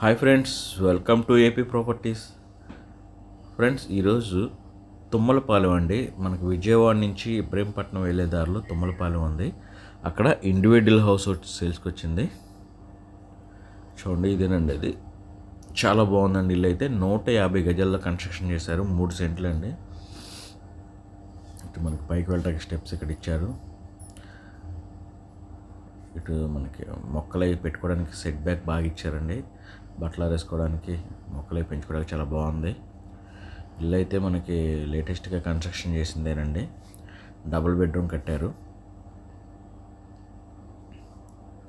Hi friends welcome to AP properties friends ఈరోజు తుమ్మలపాలెం అండి. మనకు విజయవాడ నుంచి ఇబ్రహీంపట్నం వెళ్ళే దారిలో తుమ్మలపాలెం ఉంది. అక్కడ ఇండివిజువల్ హౌస్ సేల్స్కి వచ్చింది. చూడండి ఇదేనండి అది. చాలా బాగుందండి ఇల్లు అయితే. నూట యాభై గజాల్లో కన్స్ట్రక్షన్ చేశారు. మూడు సెంట్లు అండి. ఇటు మనకి పైకి వెళ్ళడానికి స్టెప్స్ ఇక్కడ ఇచ్చారు. ఇటు మనకి మొక్కలు అవి పెట్టుకోవడానికి సెట్ బ్యాక్ బాగా ఇచ్చారండి. బట్టలు వేసుకోవడానికి మొక్కలు పెంచుకోవడానికి చాలా బాగుంది. ఇల్లు అయితే మనకి లేటెస్ట్గా కన్స్ట్రక్షన్ చేసిందేనండి. డబుల్ బెడ్రూమ్ కట్టారు.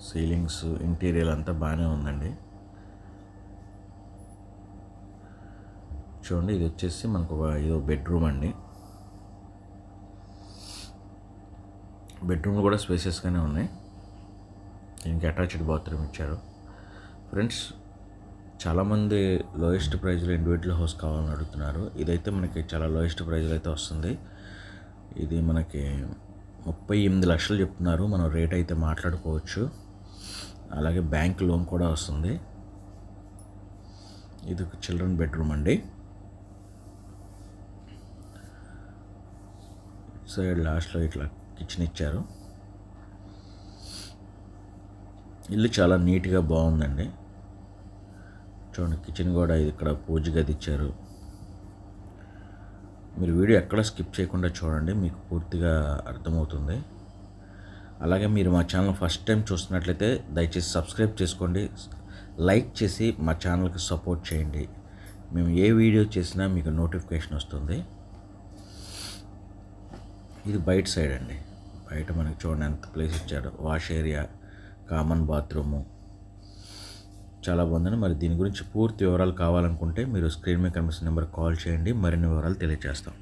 సీలింగ్స్ ఇంటీరియర్ అంతా బాగానే ఉందండి. చూడండి ఇది వచ్చేసి మనకు ఒక ఇదో బెడ్రూమ్ అండి. బెడ్రూమ్లు కూడా స్పేసెస్గానే ఉన్నాయి. దీనికి అటాచ్డ్ బాత్రూమ్ ఇచ్చారు. ఫ్రెండ్స్ చాలామంది లోయెస్ట్ ప్రైజ్లో ఇండివిజువల్ హౌస్ కావాలని అడుగుతున్నారు. ఇదైతే మనకి చాలా లోయెస్ట్ ప్రైజ్లో అయితే వస్తుంది. ఇది మనకి ముప్పై ఎనిమిది లక్షలు చెప్తున్నారు. మనం రేట్ అయితే మాట్లాడుకోవచ్చు. అలాగే బ్యాంక్ లోన్ కూడా వస్తుంది. ఇది ఒక చిల్డ్రన్ బెడ్రూమ్ అండి. సైడ్ లాస్ట్లో ఇట్లా కిచెన్ ఇచ్చారు. ఇల్లు చాలా నీట్గా బాగుందండి. చూడండి కిచెన్ కూడా ఇక్కడ పూజ గది ఇచ్చారు. మీరు వీడియో ఎక్కడ స్కిప్ చేయకుండా చూడండి మీకు పూర్తిగా అర్థమవుతుంది. అలాగే మీరు మా ఛానల్ ఫస్ట్ టైం చూస్తున్నట్లయితే దయచేసి సబ్స్క్రైబ్ చేసుకోండి లైక్ చేసి మా ఛానల్కి సపోర్ట్ చేయండి. మేము ఏ వీడియో చేసినా మీకు నోటిఫికేషన్ వస్తుంది. ఇది బయట సైడ్ అండి. బయట మనకి చూడండి ఎంత ప్లేస్ ఇచ్చాడు వాష్ ఏరియా కామన్ బాత్రూము. చాలా బాగుందని మరి దీని గురించి పూర్తి వివరాలు కావాలనుకుంటే మీరు స్క్రీన్ మీద కనిపిస్తున్న నెంబర్ కాల్ చేయండి. మరిన్ని వివరాలు తెలియజేస్తాం